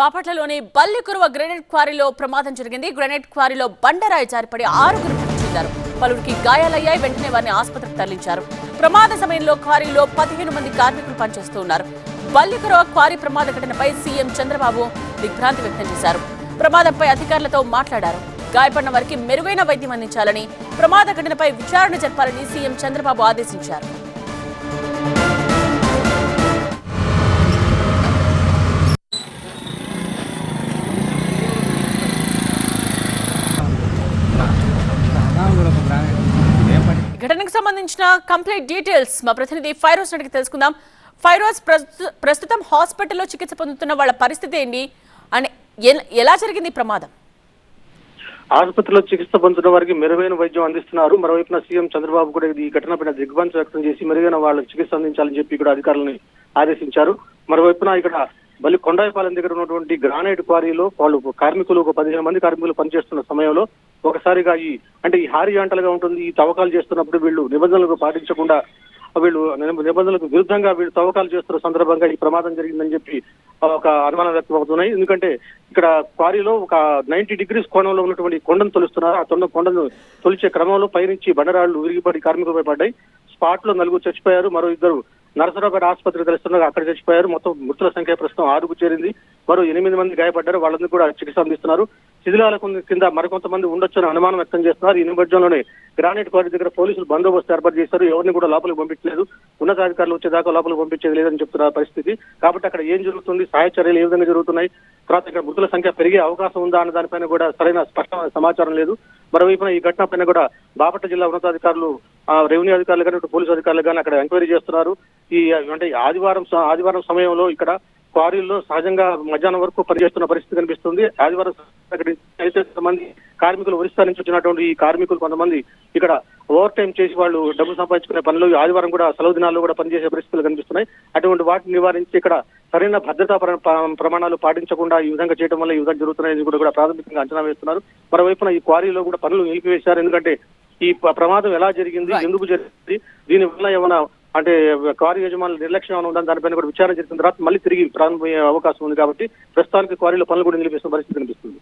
బాపట్లలోని Ballikurava grenade క్వారీలో ప్రమాదం జరిగింది. Grenade క్వారీలో బండరాయి జారిపడి ఆరుగురు మృతి చెందారు. పలువురికి గాయాలయ్యాయి. వెంటనే వారిని ఆసుపత్రికి తరలించారు. ప్రమాద సమయంలో క్వారీలో పదిహేను మంది కార్మికులు పనిచేస్తూ ఉన్నారు. బల్లికురువ క్వారీ ప్రమాద ఘటనపై సీఎం చంద్రబాబు దిగ్భ్రాంతి వ్యక్తం చేశారు. ప్రమాదంపై అధికారులతో మాట్లాడారు. గాయపడిన వారికి మెరుగైన వైద్యం అందించాలని ప్రమాద ఘటనపై విచారణ జరపాలని సీఎం చంద్రబాబు ఆదేశించారు. ఘటనకు సంబంధించిన కంప్లీట్ డీటెయిల్స్ మా ప్రతినిధి ఫైరోజ్ అడిగి తెలుసుకుందాం. ఫైరోజ్ ప్రస్తు- ప్రస్తుతం హాస్పిటల్లో చికిత్స పొందుతున్న వాళ్ళ పరిస్థితి ఏంటి? అని ఎలా జరిగింది ప్రమాదం? ఆసుపత్రిలో చికిత్స పొందుతున్న వారికి మెరుగైన వైద్యం అందిస్తున్నారు. మరోవైపున సీఎం చంద్రబాబు కూడా ఈ ఘటనపైన దిగ్భ్రాంతి వ్యక్తం చేసి మెరుగైన వాళ్ళకి చికిత్స అందించాలని చెప్పి కూడా అధికారులను ఆదేశించారు. మరోవైపున ఇక్కడ మళ్ళీ కొండాయిపాలెం దగ్గర ఉన్నటువంటి గ్రానైట్ క్వారీలో వాళ్ళు కార్మికులు ఒక పదిహేను మంది కార్మికులు పనిచేస్తున్న సమయంలో ఒకసారిగా ఈ అంటే ఈ హారీ అంటలుగా ఉంటుంది ఈ తవ్వకాలు చేస్తున్నప్పుడు వీళ్ళు నిబంధనలకు పాటించకుండా వీళ్ళు నిబంధనలకు విరుద్ధంగా వీళ్ళు తవ్వకాలు చేస్తున్న సందర్భంగా ఈ ప్రమాదం జరిగిందని చెప్పి ఒక అనుమానం వ్యక్తం అవుతున్నాయి. ఎందుకంటే ఇక్కడ క్వారీలో ఒక నైన్టీ డిగ్రీస్ కోణంలో ఉన్నటువంటి కొండను తొలుస్తున్నారు. ఆ తొండ కొండను తొలిచే క్రమంలో పైనుంచి బండరాళ్ళు విరిగిపడి కార్మికులపై పడ్డాయి. స్పాట్లో నలుగురు చచ్చిపోయారు. మరో ఇద్దరు నరసరావుపేట ఆసుపత్రికి తెలుస్తున్నారు అక్కడ చచ్చిపోయారు మొత్తం మృతుల సంఖ్య ప్రస్తుతం ఆరుకు చేరింది. మరో ఎనిమిది మంది గాయపడ్డారు. వాళ్ళని కూడా చికిత్స అందిస్తున్నారు. శిథిలాల కింద- మరికొంతమంది ఉండొచ్చని అనుమానం వ్యక్తం చేస్తున్నారు. ఈ నేపథ్యంలోనే గ్రానైట్ క్వారీ దగ్గర పోలీసులు బందోబస్తు ఏర్పాటు చేశారు. ఎవరిని కూడా లోపలికి పంపించలేదు. ఉన్నతాధికారులు వచ్చేదాకా లోపలికి పంపించేది లేదని చెప్తున్న పరిస్థితి. కాబట్టి అక్కడ ఏం జరుగుతుంది? సహాయ చర్యలు ఏ విధంగా జరుగుతున్నాయి? తర్వాత ఇక్కడ మృతుల సంఖ్య పెరిగే అవకాశం ఉందా అన్న దానిపైన కూడా సరైన స్పష్టమైన సమాచారం లేదు. మరోవైపున ఈ ఘటన పైన కూడా బాపట్ల జిల్లా ఉన్నతాధికారులు రెవెన్యూ అధికారులు కానీ ఇటు పోలీసు అధికారులు కానీ అక్కడ ఎంక్వైరీ చేస్తున్నారు. ఈ అంటే ఆదివారం ఆదివారం సమయంలో ఇక్కడ క్వారీల్లో సహజంగా మధ్యాహ్నం వరకు పనిచేస్తున్న పరిస్థితి కనిపిస్తుంది. ఆదివారం అయితే కొంతమంది కార్మికులు ఒరిస్సా నుంచి వచ్చినటువంటి ఈ కార్మికులు కొంతమంది ఇక్కడ ఓవర్ టైం చేసి వాళ్ళు డబ్బు సంపాదించుకునే పనులు ఆదివారం కూడా సెలవు దినాల్లో కూడా పనిచేసే పరిస్థితులు కనిపిస్తున్నాయి. అటువంటి వాటిని నివారించి ఇక్కడ సరైన భద్రతా ప్ర- ప్రమాణాలు పాటించకుండా ఈ విధంగా చేయడం వల్ల ఈ విధంగా జరుగుతున్నాయని కూడా కూడా ప్రాథమికంగా అంచనా వేస్తున్నారు. మరోవైపున ఈ క్వారీలో కూడా పనులు నిలిపివేశారు. ఎందుకంటే ఈ ప్ర- ప్రమాదం ఎలా జరిగింది. ఎందుకు జరిగింది? దీని వల్ల ఏమైనా అంటే క్వారీ యజమానుల నిర్లక్ష్యం ఉందని దానిపైన కూడా విచారణ జరిగిన తర్వాత మళ్ళీ తిరిగి ప్రారంభమయ్యే అవకాశం ఉంది కాబట్టి ప్రస్తుతానికి క్వారీలో పనులు కూడా నిలిపేసిన పరిస్థితి కనిపిస్తుంది.